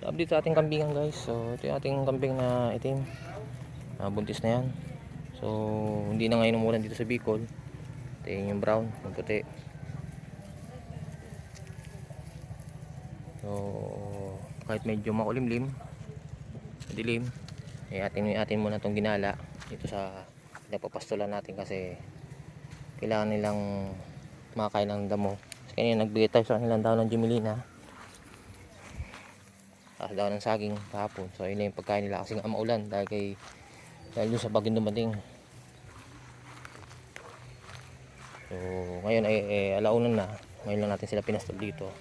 So, update sa ating kambingan guys. So, ito yung ating kambing na itim. Ah, buntis na yan. So, hindi na ngayon umulan dito sa Bicol. Ito yun yung brown, yung puti. So, kahit medyo makulimlim, madilim, eh atin, atin muna itong ginala dito sa pinapapastulan natin kasi kailangan nilang makakain ng damo. Kasi kanina nagbigay tayo sa kanilang daw ng Jumelina. Tapos daw ng saging kahapon. So, yun na yung pagkain nila kasi nga maulan dahil kay dahil doon sa bagong dumating. So, ngayon ay eh, alaunan na. Ngayon lang natin sila pinastol dito.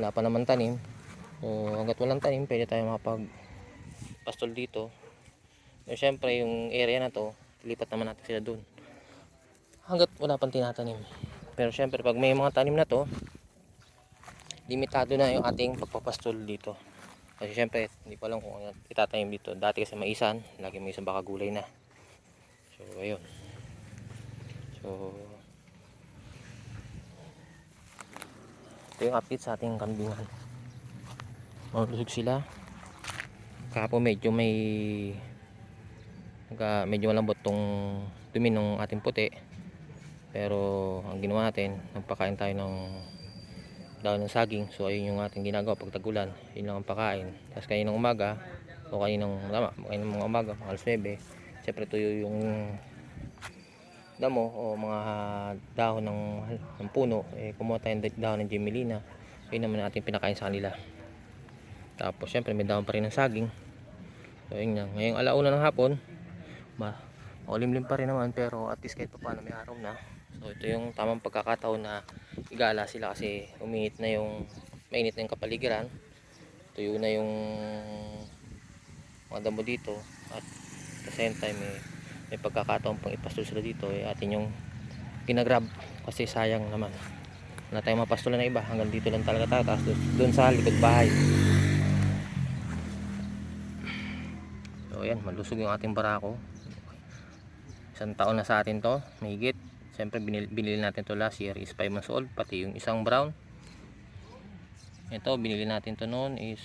Wala pa naman tanim. So, hanggat walang tanim, pwede tayo makapag pastol dito. So, syempre, yung area na to, lipat naman natin sila doon. Hanggat wala pang tinatanim. Pero syempre, pag may mga tanim na to, limitado na yung ating pagpapastol dito. Kasi syempre, hindi ko alam kung ano itatanim dito. Dati kasi maisan, lagi may isang baka gulay na. So, ayun. So, ito yung update sa ating kambingan. Malusog sila. Kahapon medyo may medyo malambot tong dumi ng ating puti. Pero ang ginawa natin, nagpakain tayo ng daon ng saging. So ayun yung ating ginagawa pag tagulan. Yun lang ang pakain. Tapos kaninang umaga o kaninang tama, kaninang mga umaga, mga alas 9. Siyempre tuyo yung damo o mga dahon ng, ng puno. Eh, kumuha tayo ng dahon ng gemelina. Yun naman ang ating pinakain sa kanila. Tapos syempre may dahon pa rin ng saging. So yun nga. Ngayong alauna ng hapon, ma makulimlim pa rin naman pero at least kahit pa paano may araw na. So ito yung tamang pagkakataon na igala sila kasi uminit na yung mainit na yung kapaligiran. Tuyo na yung mga damo dito. At at the same time eh, may pagkakataon pang ipastol sila dito eh atin yung ginagrab. Kasi sayang naman. Na tayo mapastulan na iba. Hanggang dito lang talaga tayo tapos doon- sa likod bahay. So ayan. Malusog yung ating barako. Isang taon na sa atin to. Mahigit siyempre binili, natin to last year is 5 months old pati yung isang brown. Ito binili natin to noon is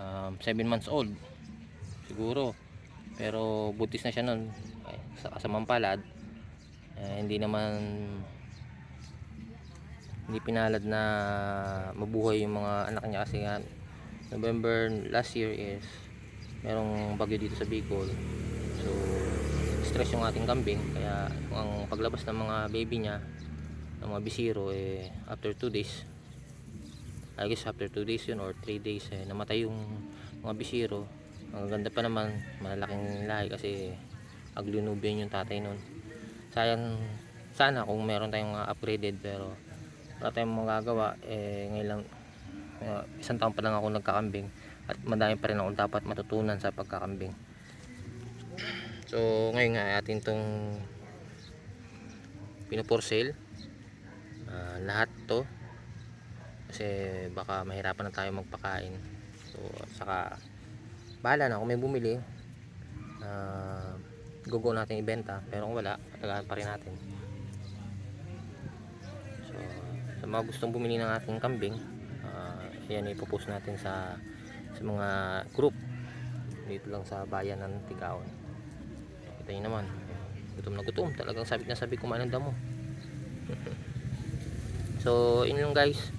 um, 7 months old siguro. Pero butis na siya noon. Sa kasamang palad eh, hindi naman hindi pinalad na mabuhay yung mga anak niya kasi nga November last year is merong bagyo dito sa Bicol stress yung ating kambing. Kaya ang paglabas ng mga baby niya ng mga bisiro eh after 2 days I guess after 2 days yun or 3 days eh namatay yung mga bisiro. Ang ganda pa naman malalaking lahi kasi aglinubian yung tatay nun. Sayang sana kung meron tayong mga upgraded pero wala tayong magagawa eh ngayon lang isang taon pa lang ako nagkakambing at madami pa rin ako dapat matutunan sa pagkakambing so ngayon nga atin tong pinupor sale. Ah, lahat to. Kasi baka mahirapan na tayo magpakain. So saka bahala na kung may bumili. Uh, gugo natin ibenta. Pero kung wala patagaan pa rin natin. So sa mga gustong bumili ng ating kambing uh, yan ipopost natin sa sa mga group. Dito lang sa bayan ng Tigaon kita nyo naman. Gutom na gutom. Talagang sabik na sabik kumain ng damo? So yun lang guys.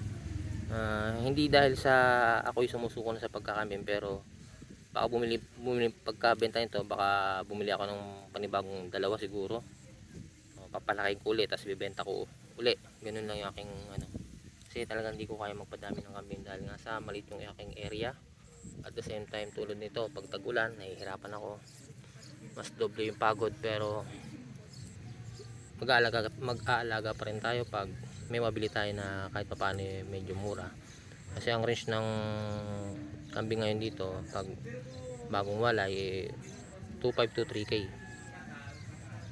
Ah, hindi dahil sa ako'y sumusuko na sa pagkakambing pero baka bumili, bumili pagkabenta nito baka bumili ako ng panibagong dalawa siguro. O, papalaking ko ulit tapos bibenta ko uli. Ganun lang yung aking ano. Kasi talagang hindi ko kaya magpadami ng kambing dahil nga sa maliit yung aking area. At the same time tulad nito pag tag-ulan nahihirapan ako mas doble yung pagod pero mag-aalaga, mag-aalaga pa rin tayo pag may mabili tayo na kahit papaano eh, medyo mura. Kasi ang range ng kambing ngayon dito pag bagong walay eh, 2.5 to 3k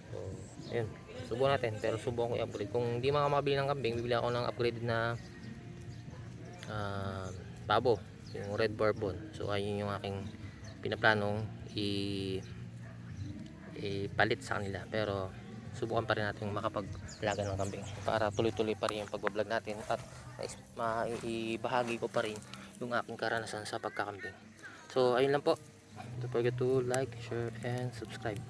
so yun subukan natin pero subukan ko i-upgrade. Kung hindi mga mabili ng kambing bibili ako ng upgraded na ah, babo yung red bourbon so ayun yung aking pinaplanong i ipalit sa kanila pero subukan pa rin natin makapag-alaga ng kambing para tuloy-tuloy pa rin yung pagbablog natin at maibahagi ko pa rin yung aking karanasan sa pagkakambing. So, ayun lang po. Don't forget to like, share, and subscribe.